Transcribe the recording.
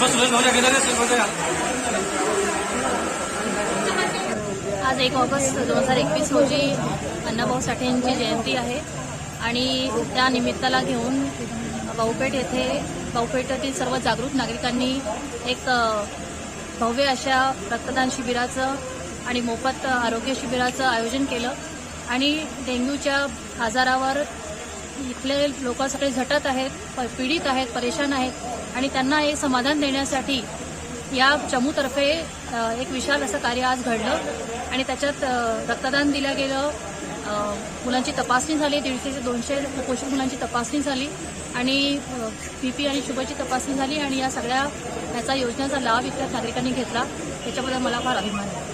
पण आज एक ऑगस्ट दोन हजार एकवीस रोजी अण्णाभाऊ साठेंची जयंती आहे. आणि त्या निमित्ताला घेऊन भाऊपेठ येथे भाऊपेठेतील सर्व जागृत नागरिकांनी एक भव्य अशा रक्तदान शिबिराचं आणि मोफत आरोग्य शिबिराचं आयोजन केलं. आणि डेंग्यूच्या आजारावर इथले लोक सगळे झटत आहेत प- पीडित आहेत परेशान आहेत आणि त्यांना हे समाधान देण्यासाठी या चमूतर्फे एक विशाल असं कार्य आज घडलं आणि त्याच्यात रक्तदान दिलं गेलं. मुलांची तपासणी झाली दीडशे ते दोनशे कुपोषित मुलांची तपासणी झाली आणि बीपी आणि शुभची तपासणी झाली आणि या सगळ्या याचा योजनेचा लाभ इथल्या नागरिकांनी घेतला. त्याच्याबद्दल मला फार अभिमान आहे.